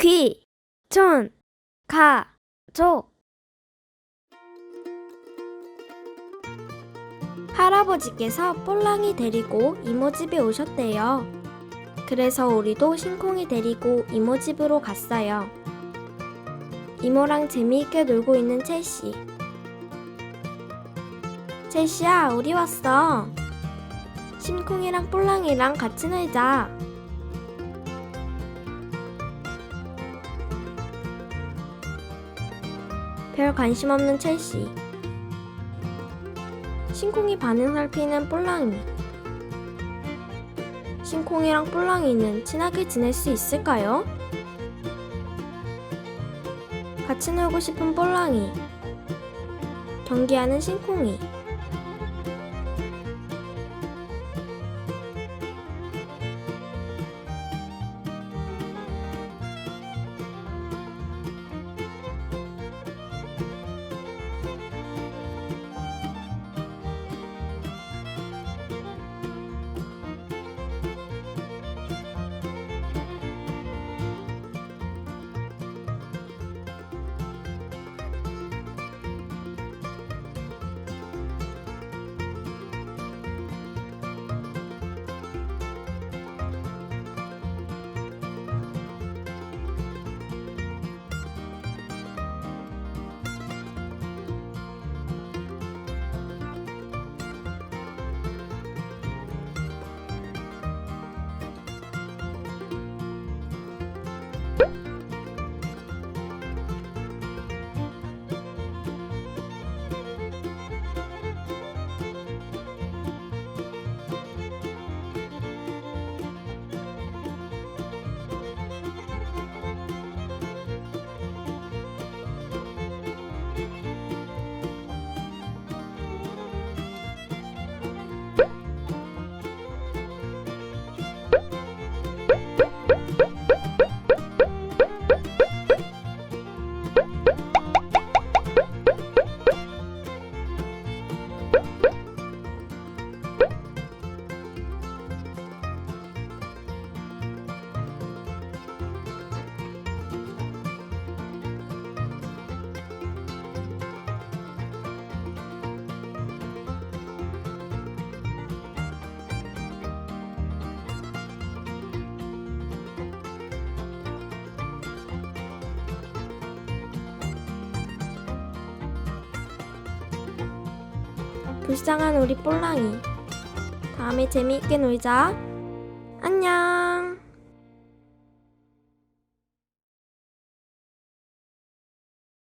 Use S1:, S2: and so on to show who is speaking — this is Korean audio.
S1: 귀, 촌, 가, 족. 할아버지께서 폴랑이 데리고 이모 집에 오셨대요. 그래서 우리도 신콩이 데리고 이모 집으로 갔어요. 이모랑 재미있게 놀고 있는 첼시. 첼시야, 우리 왔어. 심콩이랑 폴랑이랑 같이 놀자. 별 관심 없는 첼시. 신콩이 반응 살피는 폴랑이. 신콩이랑 폴랑이는 친하게 지낼 수 있을까요? 같이 놀고 싶은 폴랑이. 경기하는 신콩이. 불쌍한 우리 폴랑이. 다음에 재미있게 놀자. 안녕.